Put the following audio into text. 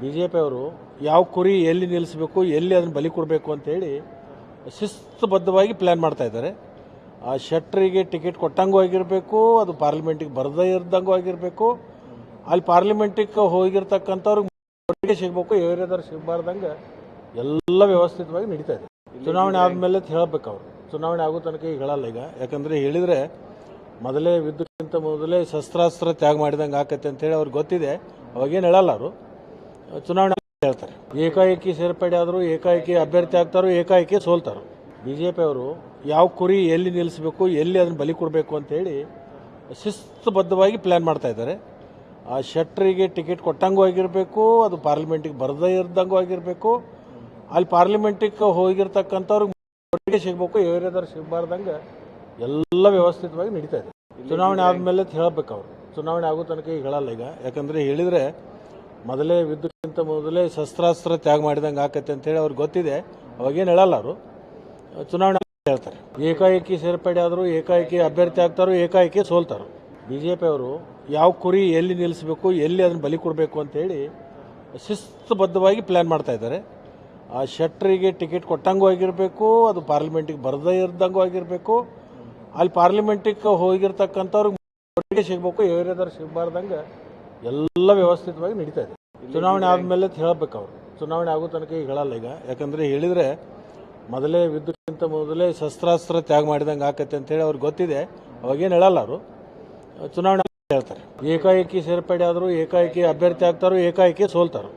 B J ಪಿಯವರು ಯಾವ ಕುರಿ ಎಲ್ಲಿ ನಿಲ್ಲಿಸಬೇಕು, ಎಲ್ಲಿ ಅದನ್ನು ಬಲಿ ಕೊಡಬೇಕು ಅಂತೇಳಿ ಶಿಸ್ತುಬದ್ಧವಾಗಿ ಪ್ಲ್ಯಾನ್ ಮಾಡ್ತಾ ಇದ್ದಾರೆ. ಆ ಶೆಟ್ರಿಗೆ ಟಿಕೆಟ್ ಕೊಟ್ಟಂಗೂ ಆಗಿರಬೇಕು, ಅದು ಪಾರ್ಲಿಮೆಂಟಿಗೆ ಬರದೇ ಇರ್ದಂಗೂ ಆಗಿರಬೇಕು. ಅಲ್ಲಿ ಪಾರ್ಲಿಮೆಂಟಿಗೆ ಹೋಗಿರ್ತಕ್ಕಂಥವ್ರಿಗೆ ಸಿಗಬೇಕು, ಏರಿಯಾದವ್ರು ಸಿಗಬಾರ್ದಂಗೆ ಎಲ್ಲ ವ್ಯವಸ್ಥಿತವಾಗಿ ನಡೀತಾ ಇದೆ. ಚುನಾವಣೆ ಆದಮೇಲೆ ಹೇಳಬೇಕು ಅವರು. ಚುನಾವಣೆ ಆಗೋ ತನಕ ಈಗ ಹೇಳಲ್ಲ ಈಗ. ಯಾಕಂದರೆ ಹೇಳಿದರೆ ಮೊದಲೇ ವಿದ್ಯುತ್ಗಿಂತ ಮೊದಲೇ ಶಸ್ತ್ರಾಸ್ತ್ರ ತ್ಯಾಗ ಮಾಡಿದಂಗೆ ಆಕತ್ತೆ ಅಂತೇಳಿ ಅವ್ರಿಗೆ ಗೊತ್ತಿದೆ. ಅವಾಗೇನು ಹೇಳಲ್ಲ ಅವರು. ಚುನಾವಣೆ ಹೇಳ್ತಾರೆ. ಏಕಾಏಕಿ ಸೇರ್ಪಡೆ ಆದರೂ ಏಕಾಏಕಿ ಅಭ್ಯರ್ಥಿ ಆಗ್ತಾರೋ ಏಕಾಏಕಿ ಸೋಲ್ತಾರೋ. ಬಿ ಜೆ ಪಿಯವರು ಯಾವ ಕುರಿ ಎಲ್ಲಿ ನಿಲ್ಲಿಸಬೇಕು ಎಲ್ಲಿ ಅದನ್ನು ಬಲಿ ಕೊಡಬೇಕು ಅಂತೇಳಿ ಶಿಸ್ತುಬದ್ಧವಾಗಿ ಪ್ಲ್ಯಾನ್ ಮಾಡ್ತಾ ಇದ್ದಾರೆ. ಆ ಶೆಟ್ರಿಗೆ ಟಿಕೆಟ್ ಕೊಟ್ಟಂಗೂ ಆಗಿರಬೇಕು ಅದು ಪಾರ್ಲಿಮೆಂಟಿಗೆ ಬರದೇ ಇರ್ದಂಗೂ ಆಗಿರಬೇಕು. ಅಲ್ಲಿ ಪಾರ್ಲಿಮೆಂಟಿಗೆ ಹೋಗಿರ್ತಕ್ಕಂಥವ್ರಿಗೆ ಸಿಗಬೇಕು ಏರಿಯಾದವ್ರು ಸಿಗಬಾರ್ದಂಗೆ ಎಲ್ಲ ವ್ಯವಸ್ಥಿತವಾಗಿ ನಡೀತಾ ಇದೆ. ಚುನಾವಣೆ ಆದಮೇಲೆ ಹೇಳಬೇಕು ಅವರು. ಚುನಾವಣೆ ಆಗೋ ತನಕ ಈಗ ಹೇಳಲ್ಲ ಈಗ. ಯಾಕಂದರೆ ಹೇಳಿದರೆ ಮೊದಲೇ ವಿದ್ಯುತ್ಗಿಂತ ಮೊದಲೇ ಶಸ್ತ್ರಾಸ್ತ್ರ ತ್ಯಾಗ ಮಾಡಿದಂಗೆ ಆಕತ್ತೆ ಅಂತೇಳಿ ಅವ್ರಿಗೆ ಗೊತ್ತಿದೆ ಅವಾಗೇನು ಹೇಳಲ್ಲ ಅವರು ಚುನಾವಣೆ ಹೇಳ್ತಾರೆ ಏಕಾಏಕಿ ಸೇರ್ಪಡೆ ಆದರೂ ಏಕಾಏಕಿ ಅಭ್ಯರ್ಥಿ ಆಗ್ತಾರೋ ಏಕಾಏಕಿ ಸೋಲ್ತಾರೋ ಬಿ ಜೆ ಪಿಯವರು ಯಾವ ಕುರಿ ಎಲ್ಲಿ ನಿಲ್ಲಿಸಬೇಕು ಎಲ್ಲಿ ಅದನ್ನು ಬಲಿ ಕೊಡಬೇಕು ಅಂತೇಳಿ ಶಿಸ್ತುಬದ್ಧವಾಗಿ ಪ್ಲ್ಯಾನ್ ಮಾಡ್ತಾ ಇದ್ದಾರೆ ಆ ಶೆಟ್ರಿಗೆ ಟಿಕೆಟ್ ಕೊಟ್ಟಂಗೂ ಆಗಿರಬೇಕು ಅದು ಪಾರ್ಲಿಮೆಂಟಿಗೆ ಬರದೇ ಇರ್ದಂಗೂ ಆಗಿರಬೇಕು ಅಲ್ಲಿ ಪಾರ್ಲಿಮೆಂಟಿಗೆ ಹೋಗಿರ್ತಕ್ಕಂಥವ್ರಿಗೆ ಸಿಗಬೇಕು ಏರಿಯಾದವ್ರು ಸಿಗಬಾರ್ದಂಗೆ ಎಲ್ಲ ವ್ಯವಸ್ಥಿತವಾಗಿ ನಡೀತಾ ಇದೆ. ಚುನಾವಣೆ ಆದಮೇಲೆ ಹೇಳಬೇಕು ಅವರು. ಚುನಾವಣೆ ಆಗೋ ತನಕ ಈಗ ಹೇಳಲ್ಲ ಈಗ. ಯಾಕಂದರೆ ಹೇಳಿದರೆ ಮೊದಲೇ ವಿದ್ಯುತ್ಗಿಂತ ಮೊದಲೇ ಶಸ್ತ್ರಾಸ್ತ್ರ ತ್ಯಾಗ ಮಾಡಿದಂಗೆ ಆಕತ್ತೆ ಅಂತೇಳಿ ಅವ್ರಿಗೆ ಗೊತ್ತಿದೆ. ಅವಾಗೇನು ಹೇಳಲ್ಲ ಅವರು. ಚುನಾವಣೆ ಹೇಳ್ತಾರೆ. ಏಕಾಏಕಿ ಸೇರ್ಪಡೆ ಆದರೂ ಏಕಾಏಕಿ ಅಭ್ಯರ್ಥಿ ಆಗ್ತಾರೋ ಏಕಾಏಕಿ ಸೋಲ್ತಾರೋ.